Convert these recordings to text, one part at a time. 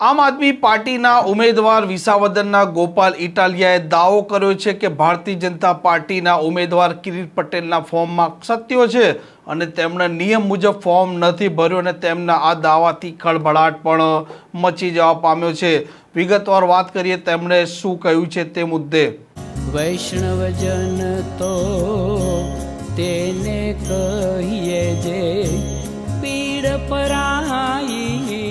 આમ આદમી પાર્ટીના ઉમેદવાર વિસાવદનના ગોપાલ ઇટાલિયાએ દાવો કર્યો છે કે ભારતીય જનતા પાર્ટીના ઉમેદવાર કિરીટ પટેલના ફોર્મમાં સત્યો છે અને તેમણે નિયમ મુજબ ફોર્મ નથી ભર્યું અને તેમના આ દાવાથી ખળભળાટ પણ મચી જવા પામ્યો છે. વિગતવાર વાત કરીએ તેમણે શું કહ્યું છે તે મુદ્દે. વૈષ્ણવજન તો તેને કહીએ જે પીડ પરાઈ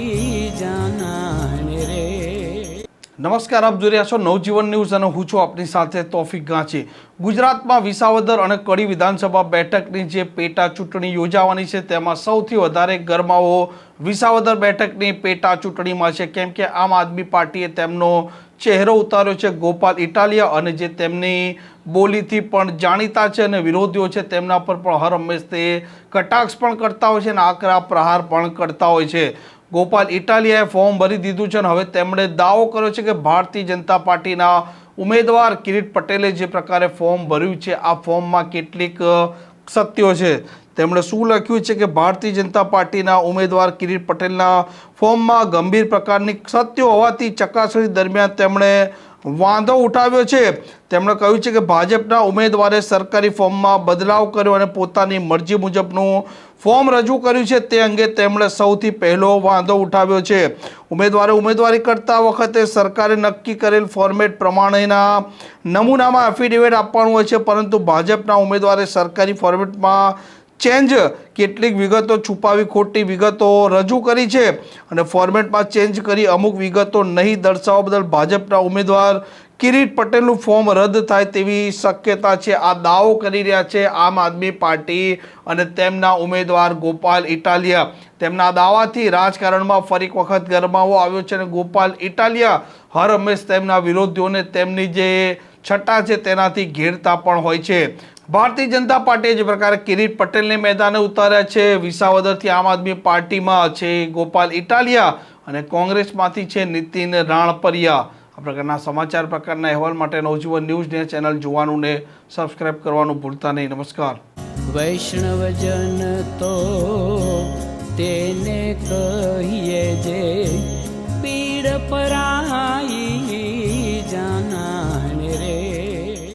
નમસ્કાર, આપ જોઈ રહ્યા છો નવજીવન ન્યૂઝ અને હું છું આપની સાથે તોફિક ગાંચી. ગુજરાતમાં વિસાવદર અને કડી વિધાનસભા બેઠકની જે પેટા ચૂંટણી યોજાવાની છે, તેમાં સૌથી વધારે ગરમાવો વિસાવદર બેઠકની પેટા ચૂંટણીમાં છે. કેમ કે આમ આદમી પાર્ટીએ તેમનો ચહેરો ઉતાર્યો છે, ગોપાલ ઇટાલિયા, અને જે તેમની બોલીથી પણ જાણીતા છે અને વિરોધીઓ છે, તેમના પર પણ હર હંમેશ તે કટાક્ષ પણ કરતા હોય છે અને આકરા પ્રહાર પણ કરતા હોય છે. ગોપાલ ઇટાલિયાએ ફોર્મ ભરી દીધું છે અને હવે તેમણે દાવો કર્યો છે કે ભારતીય જનતા પાર્ટીના ઉમેદવાર કિરીટ પટેલે જે પ્રકારે ફોર્મ ભર્યું છે, આ ફોર્મમાં કેટલીક સત્યો છે. તેમણે શું લખ્યું છે કે ભારતીય જનતા પાર્ટીના ઉમેદવાર કિરીટ પટેલના ફોર્મમાં ગંભીર પ્રકારની સત્યો હોવાથી ચકાસણી દરમિયાન તેમણે વાંધો ઉઠાવ્યો છે. તેમણે કહ્યું છે કે ભાજપના ઉમેદવારે સરકારી ફોર્મમાં બદલાવ કર્યો અને પોતાની મરજી મુજબનું ફોર્મ રજૂ કર્યું છે. તે અંગે તેમણે સૌથી પહેલો વાંધો ઉઠાવ્યો છે. ઉમેદવારે ઉમેદવારી કરતા વખતે સરકારે નક્કી કરેલ ફોર્મેટ પ્રમાણેના નમૂનામાં એફિડેવિટ આપવાનું હોય છે, પરંતુ ભાજપના ઉમેદવારે સરકારી ફોર્મેટમાં ચેન્જ કેટલીક વિગતો છુપાવી, ખોટી વિગતો રજૂ કરી છે અને ફોર્મેટમાં ચેન્જ કરી અમુક વિગતો નહીં દર્શાવવા બદલ ભાજપના ઉમેદવાર કિરીટ પટેલનું ફોર્મ રદ થાય તેવી શક્યતા છે. આ દાવો કરી રહ્યા છે આમ આદમી પાર્ટી અને તેમના ઉમેદવાર ગોપાલ ઇટાલિયા. તેમના દાવાથી રાજકારણમાં ફરી વખત ગરમાવો આવ્યો છે અને ગોપાલ ઇટાલિયા હર હંમેશ તેમના વિરોધીઓને તેમની જે છટા છે, તેનાથી ઘેરતા પણ હોય છે. ભારતીય જનતા પાર્ટીએ જે પ્રકારે કિરીટ પટેલને મેદાને ઉતાર્યા છે, વિસાવદરથી આમ આદમી પાર્ટીમાં છે ગોપાલ ઇટાલિયા અને કોંગ્રેસમાંથી છે નીતિન રાણપરિયા. આ પ્રકારના સમાચાર, પ્રકારના અહેવાલ માટે નવજીવન ન્યૂઝને ચેનલ જોવાનું ને સબસ્ક્રાઇબ કરવાનું ભૂલતા નહીં. નમસ્કાર. વૈષ્ણવજન તો તેને કહીએ જે પીડ પરાઈ